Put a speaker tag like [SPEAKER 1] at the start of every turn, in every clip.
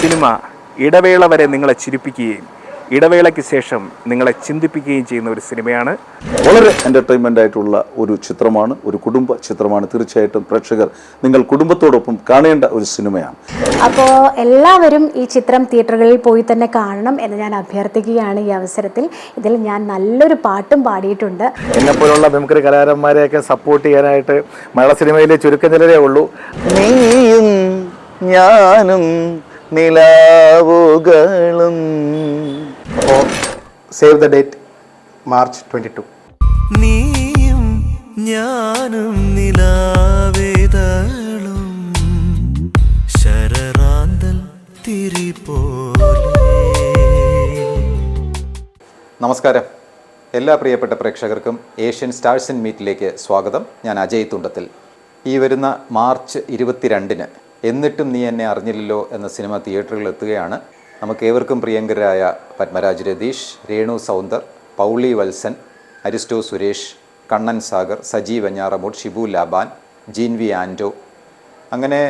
[SPEAKER 1] Cinema ഇടവേള വരെ നിങ്ങളെ ചിരിപ്പിക്കുകയും ഇടവേളയ്ക്ക് ശേഷം നിങ്ങളെ ചിന്തിപ്പിക്കുകയും ചെയ്യുന്ന ഒരു സിനിമയാണ്.
[SPEAKER 2] വളരെ എന്റർടൈൻമെന്റ് ആയിട്ടുള്ള ഒരു ചിത്രമാണ് ഒരു കുടുംബ ചിത്രമാണ്. തീർച്ചയായിട്ടും പ്രേക്ഷകർ നിങ്ങൾ കുടുംബത്തോടൊപ്പം കാണേണ്ട ഒരു സിനിമയാണ്.
[SPEAKER 3] അപ്പോൾ എല്ലാവരും ഈ ചിത്രം തിയേറ്ററുകളിൽ പോയി തന്നെ കാണണം എന്ന് ഞാൻ അഭ്യർത്ഥിക്കുകയാണ് ഈ അവസരത്തിൽ. ഇതിൽ ഞാൻ നല്ലൊരു പാട്ടും പാടിയിട്ടുണ്ട്.
[SPEAKER 4] എന്നെപ്പോലുള്ള മിമിക്രി കലാകാരന്മാരെയൊക്കെ സപ്പോർട്ട് ചെയ്യാനായിട്ട് മലയാള സിനിമയിലെ ചുരുക്കം ചിലരേ ഉള്ളൂ. നീയും ഞാനും നിലാവുകളും.
[SPEAKER 5] Save the date March twenty two
[SPEAKER 6] നീയും ഞാനും നിലാവേതളും ശരറാന്തൽ തിരി
[SPEAKER 7] നമസ്കാരം. എല്ലാ പ്രിയപ്പെട്ട പ്രേക്ഷകർക്കും ഏഷ്യൻ സ്റ്റാർസ് ഇൻ മീറ്റിലേക്ക് സ്വാഗതം. ഞാൻ അജയ് തുണ്ടത്തിൽ. ഈ വരുന്ന മാർച്ച് ഇരുപത്തിരണ്ടിന് എന്നിട്ടും നീ എന്നെ അറിഞ്ഞില്ലല്ലോ എന്ന സിനിമ തിയേറ്ററുകളിൽ എത്തുകയാണ്. നമുക്ക് ഏവർക്കും പ്രിയങ്കരായ പത്മരാജ് രതീഷ് രേണു സൗന്ദർ പൗളി വത്സൻ അരിസ്റ്റോ സുരേഷ് കണ്ണൻ സാഗർ സജീവ് വെഞ്ഞാറമൂട് ഷിബു ലാബാൻ ജീൻവി ആന്റോ അങ്ങനെ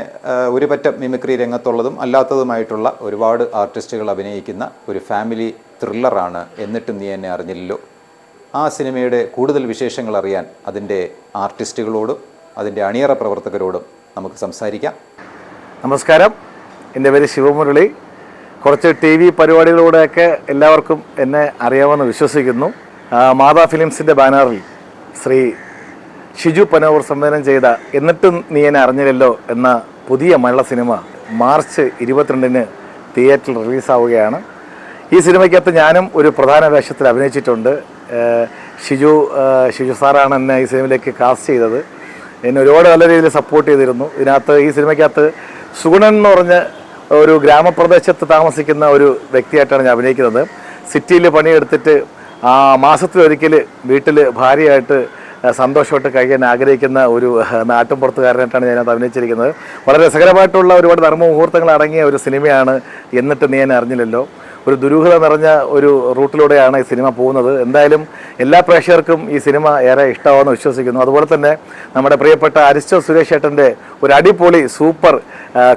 [SPEAKER 7] ഒരു പറ്റം മിമിക്രി രംഗത്തുള്ളതും അല്ലാത്തതുമായിട്ടുള്ള ഒരുപാട് ആർട്ടിസ്റ്റുകൾ അഭിനയിക്കുന്ന ഒരു ഫാമിലി ത്രില്ലറാണ് എന്നിട്ടും നീ എന്നെ അറിഞ്ഞില്ലല്ലോ. ആ സിനിമയുടെ കൂടുതൽ വിശേഷങ്ങൾ അറിയാൻ അതിന്റെ ആർട്ടിസ്റ്റുകളോടും അതിന്റെ അണിയറ പ്രവർത്തകരോടും നമുക്ക് സംസാരിക്കാം.
[SPEAKER 4] നമസ്കാരം. എന്റെ പേര് ശിവമുരളി. കുറച്ച് ടി വി പരിപാടികളിലൂടെയൊക്കെ എല്ലാവർക്കും എന്നെ അറിയാമെന്ന് വിശ്വസിക്കുന്നു. മാതാ ഫിലിംസിന്റെ ബാനറിൽ ശ്രീ ഷിജു പനോവർ സംവിധാനം ചെയ്ത എന്നിട്ടും നീ എന്നെ അറിഞ്ഞില്ലല്ലോ എന്ന പുതിയ മലയാള സിനിമ മാർച്ച് ഇരുപത്തിരണ്ടിന് തിയേറ്ററിൽ റിലീസാവുകയാണ്. ഈ സിനിമയ്ക്കകത്ത് ഞാനും ഒരു പ്രധാന വേഷത്തിൽ അഭിനയിച്ചിട്ടുണ്ട്. ഷിജു ഷിജു സാറാണ് എന്നെ ഈ സിനിമയിലേക്ക് കാസ്റ്റ് ചെയ്തത്. എന്നെ ഒരുപാട് നല്ല രീതിയിൽ സപ്പോർട്ട് ചെയ്തിരുന്നു. ഇതിനകത്ത് ഈ സിനിമയ്ക്കകത്ത് സുഗുണൻ എന്ന് പറഞ്ഞ ഒരു ഗ്രാമപ്രദേശത്ത് താമസിക്കുന്ന ഒരു വ്യക്തിയായിട്ടാണ് ഞാൻ അഭിനയിക്കുന്നത്. സിറ്റിയിൽ പണിയെടുത്തിട്ട് ആ മാസത്തിലൊരിക്കൽ വീട്ടിൽ ഭാര്യയായിട്ട് സന്തോഷമായിട്ട് കഴിയാൻ ആഗ്രഹിക്കുന്ന ഒരു നാട്ടുംപുറത്തുകാരനായിട്ടാണ് ഞാനത് അഭിനയിച്ചിരിക്കുന്നത്. വളരെ രസകരമായിട്ടുള്ള ഒരുപാട് ധർമ്മ മുഹൂർത്തങ്ങൾ അടങ്ങിയ ഒരു സിനിമയാണ്. എന്നിട്ട് നീ എന്നെ അറിഞ്ഞില്ലല്ലോ. ഒരു ദുരൂഹത നിറഞ്ഞ ഒരു റൂട്ടിലൂടെയാണ് ഈ സിനിമ പോകുന്നത്. എന്തായാലും എല്ലാ പ്രേക്ഷകർക്കും ഈ സിനിമ ഏറെ ഇഷ്ടമാണെന്ന് വിശ്വസിക്കുന്നു. അതുപോലെ തന്നെ നമ്മുടെ പ്രിയപ്പെട്ട അരിസ്റ്റോ സുരേഷ് ഏട്ടന്റെ ഒരു അടിപൊളി സൂപ്പർ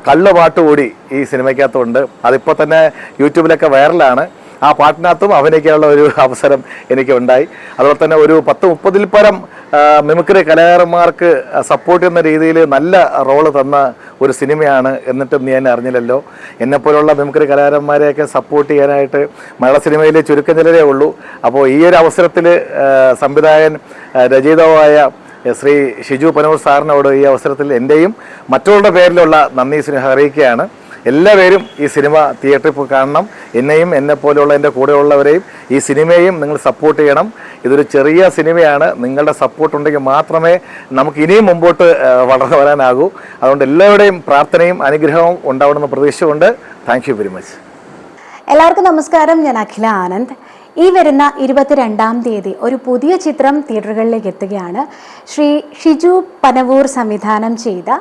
[SPEAKER 4] കള്ളുപാട്ട് കൂടി ഈ സിനിമയ്ക്കകത്തുണ്ട്. അതിപ്പോൾ തന്നെ യൂട്യൂബിലൊക്കെ വൈറലാണ്. ആ പാട്ടിനകത്തും അഭിനയിക്കാനുള്ള ഒരു അവസരം എനിക്ക് ഉണ്ടായി അതുപോലെ തന്നെ ഒരു പത്ത് മുപ്പതിൽ പരം മിമിക്രി കലാകാരന്മാർക്ക് സപ്പോർട്ട് ചെയ്യുന്ന രീതിയിൽ നല്ല റോൾ തന്ന ഒരു സിനിമയാണ് എന്നിട്ടും നീ എന്നെ അറിഞ്ഞില്ലല്ലോ. എന്നെപ്പോലുള്ള മിമിക്രി കലാകാരന്മാരെയൊക്കെ സപ്പോർട്ട് ചെയ്യാനായിട്ട് മലയാള സിനിമയിൽ ചുരുക്കം ചിലരേ ഉള്ളൂ. അപ്പോൾ ഈ ഒരു അവസരത്തിൽ സംവിധായകൻ രചയിതാവായ ശ്രീ ഷിജു പനൂർ സാറിനോട് ഈ അവസരത്തിൽ എന്റെയും മറ്റുള്ളവരുടെ പേരിലുള്ള നന്ദി സ്നേഹം അറിയിക്കുകയാണ്. എല്ലാവരും ഈ സിനിമ തിയേറ്ററിൽ കാണണം. എന്നെയും എന്നെ പോലെയുള്ള എന്റെ കൂടെയുള്ളവരെയും ഈ സിനിമയും നിങ്ങൾ സപ്പോർട്ട് ചെയ്യണം. ഇതൊരു ചെറിയ സിനിമയാണ്. നിങ്ങളുടെ സപ്പോർട്ട് ഉണ്ടെങ്കിൽ മാത്രമേ നമുക്ക് ഇനിയും മുമ്പോട്ട് വളർന്നു വരാനാകൂ. അതുകൊണ്ട് എല്ലാവരുടെയും പ്രാർത്ഥനയും അനുഗ്രഹവും ഉണ്ടാവണമെന്ന് പ്രതീക്ഷയുണ്ട് താങ്ക് യു വെരി മച്ച്
[SPEAKER 3] എല്ലാവർക്കും നമസ്കാരം. ഞാൻ അഖില ആനന്ദ്. ഈ വരുന്ന ഇരുപത്തിരണ്ടാം തീയതി ഒരു പുതിയ ചിത്രം തിയേറ്ററുകളിലേക്ക് എത്തുകയാണ്. ശ്രീ ഷിജു പനവൂർ സംവിധാനം ചെയ്ത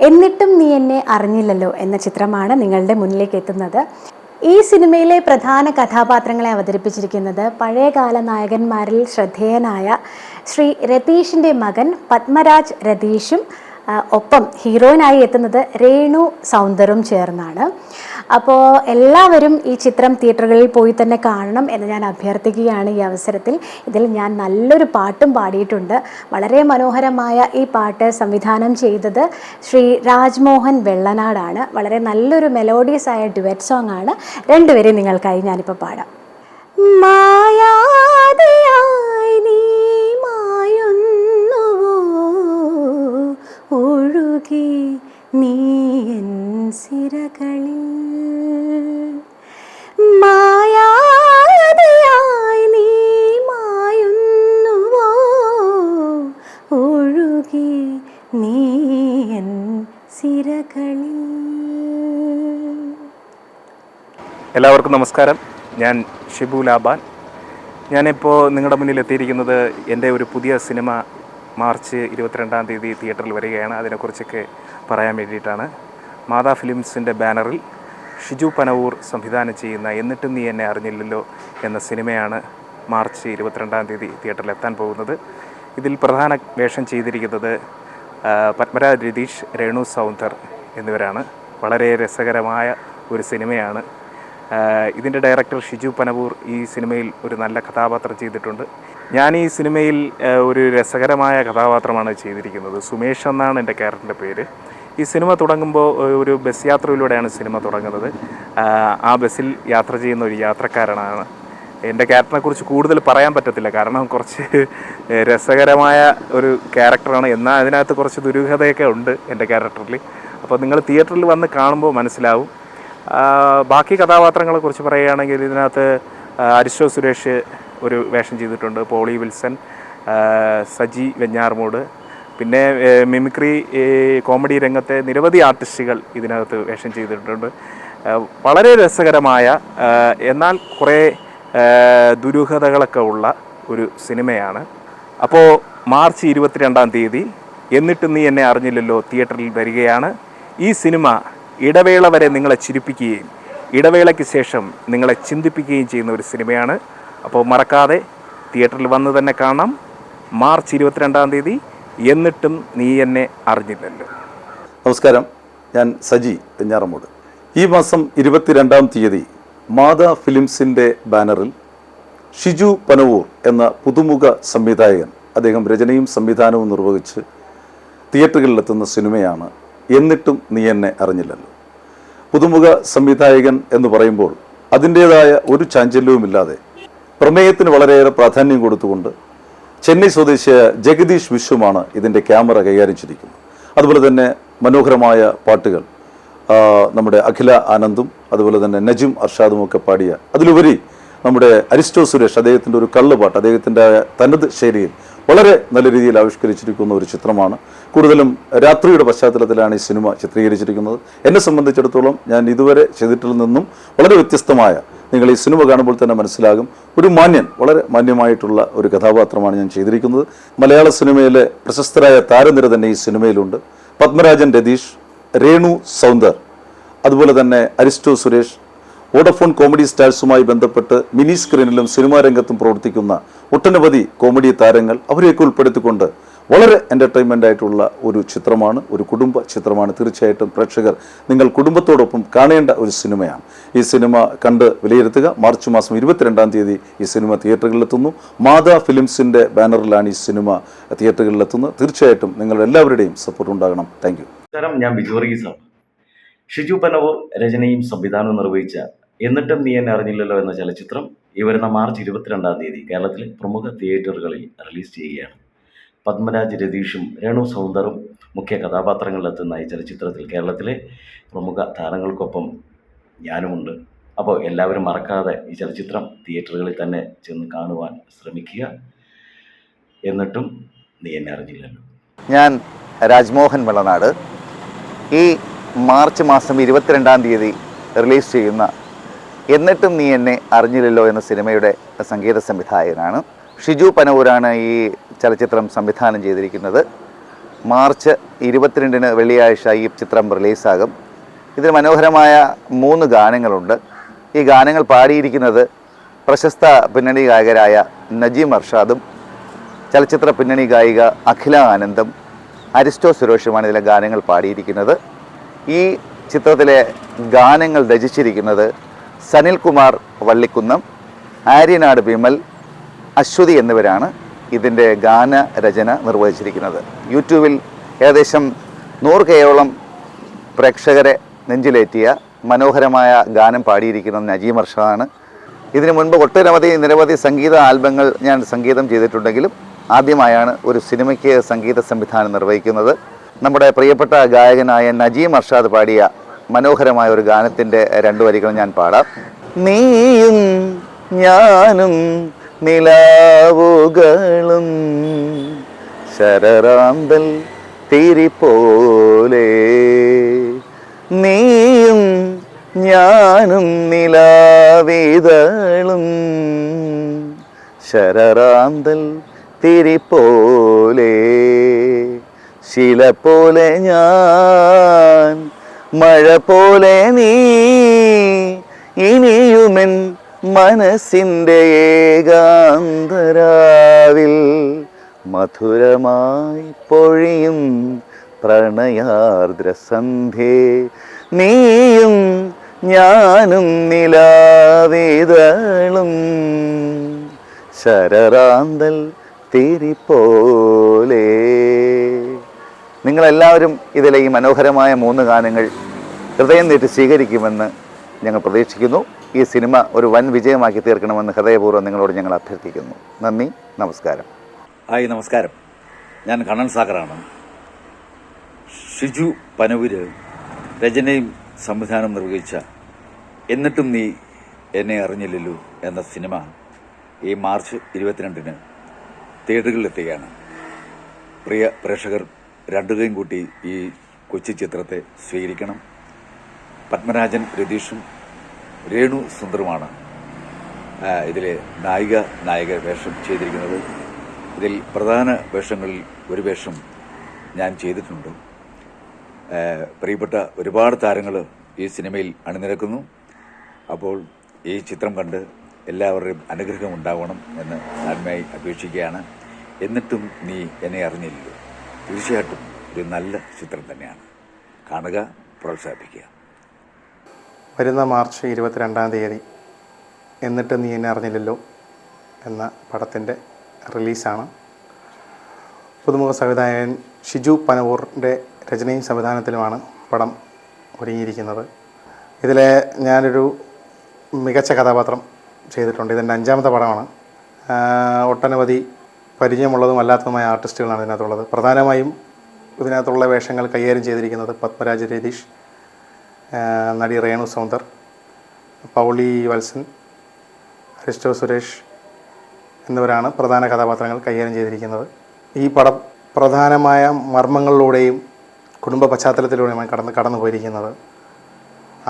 [SPEAKER 3] എന്നിട്ടും നീ എന്നെ അറിഞ്ഞില്ലല്ലോ എന്ന ചിത്രമാണ് നിങ്ങളുടെ മുന്നിലേക്ക് എത്തുന്നത്. ഈ സിനിമയിലെ പ്രധാന കഥാപാത്രങ്ങളെ അവതരിപ്പിച്ചിരിക്കുന്നത് പഴയകാല നായകന്മാരിൽ ശ്രദ്ധേയനായ ശ്രീ രതീഷിന്റെ മകൻ പത്മരാജ് രതീഷും ഒപ്പം ഹീറോയിനായി എത്തുന്നത് രേണു സൗന്ദറും ചേർന്നാണ്. അപ്പോൾ എല്ലാവരും ഈ ചിത്രം തിയേറ്ററുകളിൽ പോയി തന്നെ കാണണം എന്ന് ഞാൻ അഭ്യർത്ഥിക്കുകയാണ് ഈ അവസരത്തിൽ. ഇതിൽ ഞാൻ നല്ലൊരു പാട്ടും പാടിയിട്ടുണ്ട്. വളരെ മനോഹരമായ ഈ പാട്ട് സംവിധാനം ചെയ്തത് ശ്രീ രാജ്മോഹൻ വെള്ളനാടാണ്. വളരെ നല്ലൊരു മെലോഡിയസ് ആയ ഡുവറ്റ് സോങ് ആണ്. രണ്ടുപേരെയും നിങ്ങൾക്കായി ഞാനിപ്പോൾ പാടാം. മായാതയായി നീ ഒഴുകി നീ എൻ സിരകളിൽ. മായാതയായി നീ മായുന്നുവോ? ഒഴുകി നീ എൻ സിരകളിൽ.
[SPEAKER 1] എല്ലാവർക്കും നമസ്കാരം. ഞാൻ ഷിബു ലാബാൻ. ഞാനിപ്പോൾ നിങ്ങളുടെ മുന്നിൽ എത്തിയിരിക്കുന്നത് എന്റെ ഒരു പുതിയ സിനിമ മാർച്ച് ഇരുപത്തിരണ്ടാം തീയതി തിയേറ്ററിൽ വരികയാണ്. അതിനെക്കുറിച്ചൊക്കെ പറയാൻ വേണ്ടിയിട്ടാണ്. മാതാ ഫിലിംസിന്റെ ബാനറിൽ ഷിജു പനവൂർ സംവിധാനം ചെയ്യുന്ന എന്നിട്ടും നീ എന്നെ അറിഞ്ഞില്ലല്ലോ എന്ന സിനിമയാണ് മാർച്ച് ഇരുപത്തിരണ്ടാം തീയതി തിയേറ്ററിൽ എത്താൻ പോകുന്നത്. ഇതിൽ പ്രധാന വേഷം ചെയ്തിരിക്കുന്നത് പത്മരാജ് രതീഷ് രേണു സൗന്ദർ എന്നിവരാണ്. വളരെ രസകരമായ ഒരു സിനിമയാണ് ഇതിന്റെ ഡയറക്ടർ ഷിജു പനവൂർ ഈ സിനിമയിൽ ഒരു നല്ല കഥാപാത്രം ചെയ്തിട്ടുണ്ട്. ഞാൻ ഈ സിനിമയിൽ ഒരു രസകരമായ കഥാപാത്രമാണ് ചെയ്തിരിക്കുന്നത്. സുമേഷ് എന്നാണ് എന്റെ ക്യാരക്ടറിന്റെ പേര്. ഈ സിനിമ തുടങ്ങുമ്പോൾ ഒരു ബസ് യാത്രയിലൂടെയാണ് സിനിമ തുടങ്ങുന്നത്. ആ ബസ്സിൽ യാത്ര ചെയ്യുന്ന ഒരു യാത്രക്കാരനാണ്. എന്റെ ക്യാരക്ടറിനെ കുറിച്ച് കൂടുതൽ പറയാൻ പറ്റത്തില്ല. കാരണം കുറച്ച് രസകരമായ ഒരു ക്യാരക്ടറാണ്. എന്നാൽ അതിനകത്ത് കുറച്ച് ദുരൂഹതയൊക്കെ ഉണ്ട് എന്റെ ക്യാരക്ടറിൽ. അപ്പോൾ നിങ്ങൾ തിയേറ്ററിൽ വന്ന് കാണുമ്പോൾ മനസ്സിലാവും. ബാക്കി കഥാപാത്രങ്ങളെ കുറിച്ച് പറയുകയാണെങ്കിൽ ഇതിനകത്ത് അരിശോ സുരേഷ് ഒരു വേഷം ചെയ്തിട്ടുണ്ട്. പോളി വിൽസൺ സജി വെഞ്ഞാർമൂട്. പിന്നെ മിമിക്രി കോമഡി രംഗത്തെ നിരവധി ആർട്ടിസ്റ്റുകൾ ഇതിനകത്ത് വേഷം ചെയ്തിട്ടുണ്ട്. വളരെ രസകരമായ എന്നാൽ കുറേ ദുരൂഹതകളൊക്കെ ഉള്ള ഒരു സിനിമയാണ്. അപ്പോൾ മാർച്ച് ഇരുപത്തിരണ്ടാം തീയതി എന്നിട്ട് നീ എന്നെ അറിഞ്ഞില്ലല്ലോ തിയേറ്ററിൽ വരികയാണ്. ഈ സിനിമ ഇടവേള വരെ നിങ്ങളെ ചിരിപ്പിക്കുകയും ഇടവേളയ്ക്ക് ശേഷം നിങ്ങളെ ചിന്തിപ്പിക്കുകയും ചെയ്യുന്ന ഒരു സിനിമയാണ്. അപ്പോൾ മറക്കാതെ തിയേറ്ററിൽ വന്ന് തന്നെ കാണാം മാർച്ച് ഇരുപത്തിരണ്ടാം തീയതി. എന്നിട്ടും നീ എന്നെ അറിഞ്ഞില്ലല്ലോ.
[SPEAKER 2] നമസ്കാരം. ഞാൻ സജി തെഞ്ഞാറമ്മൂട് ഈ മാസം ഇരുപത്തിരണ്ടാം തീയതി മാതാ ഫിലിംസിന്റെ ബാനറിൽ ഷിജു പനവൂർ എന്ന പുതുമുഖ സംവിധായകൻ അദ്ദേഹം രചനയും സംവിധാനവും നിർവഹിച്ച് തിയേറ്ററുകളിലെത്തുന്ന സിനിമയാണ് എന്നിട്ടും നീ എന്നെ അറിഞ്ഞില്ലല്ലോ. പുതുമുഖ സംവിധായകൻ എന്ന് പറയുമ്പോൾ അതിന്റേതായ ഒരു ചാഞ്ചല്യവുമില്ലാതെ പ്രമേയത്തിന് വളരെയേറെ പ്രാധാന്യം കൊടുത്തുകൊണ്ട് ചെന്നൈ സ്വദേശിയായ ജഗദീഷ് വിശ്വമാണ് ഇതിന്റെ ക്യാമറ കൈകാര്യം ചെയ്തിരിക്കുന്നത്. അതുപോലെ തന്നെ മനോഹരമായ പാട്ടുകൾ നമ്മുടെ അഖില ആനന്ദും അതുപോലെ തന്നെ നജിം അർഷാദും ഒക്കെ പാടിയ അതിലുപരി നമ്മുടെ അരിസ്റ്റോ സുരേഷ് അദ്ദേഹത്തിന്റെ ഒരു കള്ളുപാട്ട് അദ്ദേഹത്തിന്റെ തനത് ശൈലിയിൽ വളരെ നല്ല രീതിയിൽ ആവിഷ്കരിച്ചിരിക്കുന്ന ഒരു ചിത്രമാണ്. കൂടുതലും രാത്രിയുടെ പശ്ചാത്തലത്തിലാണ് ഈ സിനിമ ചിത്രീകരിച്ചിരിക്കുന്നത്. എന്നെ സംബന്ധിച്ചിടത്തോളം ഞാൻ ഇതുവരെ ചെയ്തിട്ടിൽ നിന്നും വളരെ വ്യത്യസ്തമായ നിങ്ങൾ ഈ സിനിമ കാണുമ്പോൾ തന്നെ മനസ്സിലാകും ഒരു മാന്യൻ വളരെ മാന്യമായിട്ടുള്ള ഒരു കഥാപാത്രമാണ് ഞാൻ ചെയ്തിരിക്കുന്നത്. മലയാള സിനിമയിലെ പ്രശസ്തരായ താരനിര തന്നെ ഈ സിനിമയിലുണ്ട്. പത്മരാജൻ രതീഷ് രേണു സൗന്ദർ അതുപോലെ തന്നെ അരിസ്റ്റോ സുരേഷ് വോഡഫോൺ കോമഡി സ്റ്റാർസുമായി ബന്ധപ്പെട്ട് മിനി സ്ക്രീനിലും സിനിമാ രംഗത്തും പ്രവർത്തിക്കുന്ന ഒട്ടനവധി കോമഡി താരങ്ങൾ അവരെയൊക്കെ ഉൾപ്പെടുത്തിക്കൊണ്ട് വളരെ എന്റർടൈൻമെന്റ് ആയിട്ടുള്ള ഒരു ചിത്രമാണ് ഒരു കുടുംബ ചിത്രമാണ്. തീർച്ചയായിട്ടും പ്രേക്ഷകർ നിങ്ങൾ കുടുംബത്തോടൊപ്പം കാണേണ്ട ഒരു സിനിമയാണ്. ഈ സിനിമ കണ്ട് വിലയിരുത്തുക. മാർച്ച് മാസം ഇരുപത്തിരണ്ടാം തീയതി ഈ സിനിമ തിയേറ്ററുകളിലെത്തുന്നു. മാതാ ഫിലിംസിന്റെ ബാനറിലാണ് ഈ സിനിമ തിയേറ്ററുകളിലെത്തുന്നത്. തീർച്ചയായിട്ടും നിങ്ങളുടെ എല്ലാവരുടെയും സപ്പോർട്ട് ഉണ്ടാകണം. താങ്ക്
[SPEAKER 8] നമസ്കാരം. ഞാൻ ബിജു വർഗീസാണ്. ഷിജു പനവൂർ രചനയും സംവിധാനവും നിർവഹിച്ച എന്നിട്ടും നീ എന്നെ അറിഞ്ഞില്ലല്ലോ എന്ന ചലച്ചിത്രം ഈ വരുന്ന മാർച്ച് ഇരുപത്തിരണ്ടാം തീയതി കേരളത്തിലെ പ്രമുഖ തിയേറ്ററുകളിൽ റിലീസ് ചെയ്യുകയാണ്. പത്മരാജ് രതീഷും രേണു സൗന്ദറും മുഖ്യ കഥാപാത്രങ്ങളിലെത്തുന്ന ഈ ചലച്ചിത്രത്തിൽ കേരളത്തിലെ പ്രമുഖ താരങ്ങൾക്കൊപ്പം ഞാനുമുണ്ട്. അപ്പോൾ എല്ലാവരും മറക്കാതെ ഈ ചലച്ചിത്രം തിയേറ്ററുകളിൽ തന്നെ ചെന്ന് കാണുവാൻ ശ്രമിക്കുക. എന്നിട്ടും നീ എന്നെ അറിഞ്ഞില്ലല്ലോ.
[SPEAKER 9] ഞാൻ രാജ്മോഹൻ വെള്ളനാട്. ഈ മാർച്ച് മാസം ഇരുപത്തിരണ്ടാം തീയതി റിലീസ് ചെയ്യുന്ന എന്നിട്ടും നീ എന്നെ അറിഞ്ഞില്ലല്ലോ എന്ന സിനിമയുടെ സംഗീത സംവിധായകനാണ്. ഷിജു പനവൂരാണ് ഈ ചലച്ചിത്രം സംവിധാനം ചെയ്തിരിക്കുന്നത്. മാർച്ച് ഇരുപത്തിരണ്ടിന് വെള്ളിയാഴ്ച ഈ ചിത്രം റിലീസാകും. ഇതിന് മനോഹരമായ മൂന്ന് ഗാനങ്ങളുണ്ട്. ഈ ഗാനങ്ങൾ പാടിയിരിക്കുന്നത് പ്രശസ്ത പിന്നണി ഗായകരായ നജീം അർഷാദും ചലച്ചിത്ര പിന്നണി ഗായിക അഖില ആനന്ദും അരിസ്റ്റോ സുരേഷുമാണ് ഇതിലെ ഗാനങ്ങൾ പാടിയിരിക്കുന്നത്. ഈ ചിത്രത്തിലെ ഗാനങ്ങൾ രചിച്ചിരിക്കുന്നത് സനിൽകുമാർ വള്ളിക്കുന്നം ആര്യനാട് വിമൽ അശ്വതി എന്നിവരാണ് ഇതിന്റെ ഗാന രചന നിർവഹിച്ചിരിക്കുന്നത്. യൂട്യൂബിൽ ഏകദേശം നൂറ് കയോളം പ്രേക്ഷകരെ നെഞ്ചിലേറ്റിയ മനോഹരമായ ഗാനം പാടിയിരിക്കുന്നത് നജീം അർഷാദാണ്. ഇതിനു മുൻപ് ഒട്ടനവധി നിരവധി സംഗീത ആൽബങ്ങൾ ഞാൻ സംഗീതം ചെയ്തിട്ടുണ്ടെങ്കിലും ആദ്യമായാണ് ഒരു സിനിമയ്ക്ക് സംഗീത സംവിധാനം നിർവഹിക്കുന്നത്. നമ്മുടെ പ്രിയപ്പെട്ട ഗായകനായ നജീം അർഷാദ് പാടിയ മനോഹരമായ ഒരു ഗാനത്തിന്റെ രണ്ടു വരികൾ ഞാൻ പാടാം. നീയും ഞാനും നിലാവുകളും ശരറാന്തൽ തിരി പോലെ നീയും ഞാനും നിലാവിതളും ശരറാന്തൽ തിരി പോലെ ശില പോലെ ഞാൻ മഴ പോലെ നീ ഇനിയുമെൻ മനസ്സിന്റെ ഏകാന്തരാവിൽ മധുരമായി പൊഴിയും പ്രണയാർദ്ര സന്ധ്യേ നീയും ഞാനും നിലാവേതളും. ശരറാന്തൽ തിരി പോലെ നിങ്ങളെല്ലാവരും ഇതിലെ ഈ മനോഹരമായ മൂന്ന് ഗാനങ്ങൾ ഹൃദയം നീട്ടി സ്വീകരിക്കുമെന്ന് ഞങ്ങൾ പ്രതീക്ഷിക്കുന്നു. ഈ സിനിമ ഒരു വൻ വിജയമാക്കി തീർക്കണമെന്ന് ഹൃദയപൂർവം നിങ്ങളോട് ഞങ്ങൾ അഭ്യർത്ഥിക്കുന്നു. നന്ദി നമസ്കാരം.
[SPEAKER 10] ഹായ് നമസ്കാരം. ഞാൻ കണ്ണൻ സാഗറാണ്. ഷിജു പനവൂര് രചനയും സംവിധാനം നിർവഹിച്ച എന്നിട്ടും നീ എന്നെ അറിഞ്ഞില്ലല്ലോ എന്ന സിനിമ ഈ മാർച്ച് ഇരുപത്തിരണ്ടിന് തിയേറ്ററുകളിലെത്തുകയാണ്. പ്രിയ പ്രേക്ഷകർ രണ്ടുകയും കൂട്ടി ഈ കൊച്ചു ചിത്രത്തെ സ്വീകരിക്കണം. പത്മരാജൻ രതീഷും രേണു സുന്ദറുമാണ് ഇതിലെ നായിക നായക വേഷം ചെയ്തിരിക്കുന്നത്. ഇതിൽ പ്രധാന വേഷങ്ങളിൽ ഒരു വേഷം ഞാൻ ചെയ്തിട്ടുണ്ട്. പ്രിയപ്പെട്ട ഒരുപാട് താരങ്ങൾ ഈ സിനിമയിൽ അണിനിരക്കുന്നു. അപ്പോൾ ഈ ചിത്രം കണ്ട് എല്ലാവരുടെയും അനുഗ്രഹം ഉണ്ടാവണം എന്ന് താഴ്മയായി അപേക്ഷിക്കുകയാണ്. എന്നിട്ടും നീ എന്നെ അറിഞ്ഞില്ലല്ലോ. തീർച്ചയായിട്ടും ഒരു നല്ല ചിത്രം തന്നെയാണ്. കാണുക പ്രോത്സാഹിപ്പിക്കുക.
[SPEAKER 5] വരുന്ന മാർച്ച് ഇരുപത്തിരണ്ടാം തീയതി. എന്നിട്ട് നീ എന്നെ അറിഞ്ഞില്ലല്ലോ എന്ന പടത്തിന്റെ റിലീസാണ്. പുതുമുഖ സംവിധായകൻ ഷിജു പനവൂറിന്റെ രചനയും സംവിധാനത്തിലുമാണ് പടം ഒരുങ്ങിയിരിക്കുന്നത്. ഇതിലെ ഞാനൊരു മികച്ച കഥാപാത്രം ചെയ്തിട്ടുണ്ട്. ഇതെന്റെ അഞ്ചാമത്തെ പടമാണ്. ഒട്ടനവധി പരിചയമുള്ളതും അല്ലാത്തതുമായ ആർട്ടിസ്റ്റുകളാണ് ഇതിനകത്തുള്ളത്. പ്രധാനമായും ഇതിനകത്തുള്ള വേഷങ്ങൾ കൈകാര്യം ചെയ്തിരിക്കുന്നത് പത്മരാജ് രതീഷ്. നടി രേണു സൗന്ദർ പൗളി വത്സൻ അരിസ്റ്റോ സുരേഷ് എന്നിവരാണ് പ്രധാന കഥാപാത്രങ്ങൾ കൈകാര്യം ചെയ്തിരിക്കുന്നത്. ഈ പടം പ്രധാനമായ മർമ്മങ്ങളിലൂടെയും കുടുംബ പശ്ചാത്തലത്തിലൂടെയുമാണ് കടന്ന് കടന്നു പോയിരിക്കുന്നത്.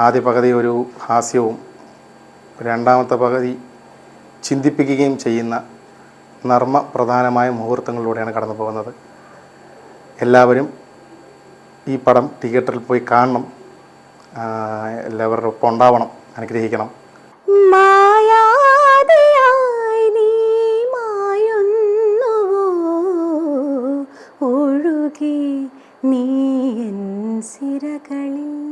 [SPEAKER 5] ആദ്യ പകുതി ഒരു ഹാസ്യവും രണ്ടാമത്തെ പകുതി ചിന്തിപ്പിക്കുകയും ചെയ്യുന്ന നർമ്മ പ്രധാനമായ മുഹൂർത്തങ്ങളിലൂടെയാണ് കടന്നു പോകുന്നത്. എല്ലാവരും ഈ പടം തിയേറ്ററിൽ പോയി കാണണം. എല്ലാവരുടെ ഒപ്പം ഉണ്ടാവണം അനുഗ്രഹിക്കണം.
[SPEAKER 3] മായാതെയായി ഒഴുകി നീ എൻ സിരകളിൽ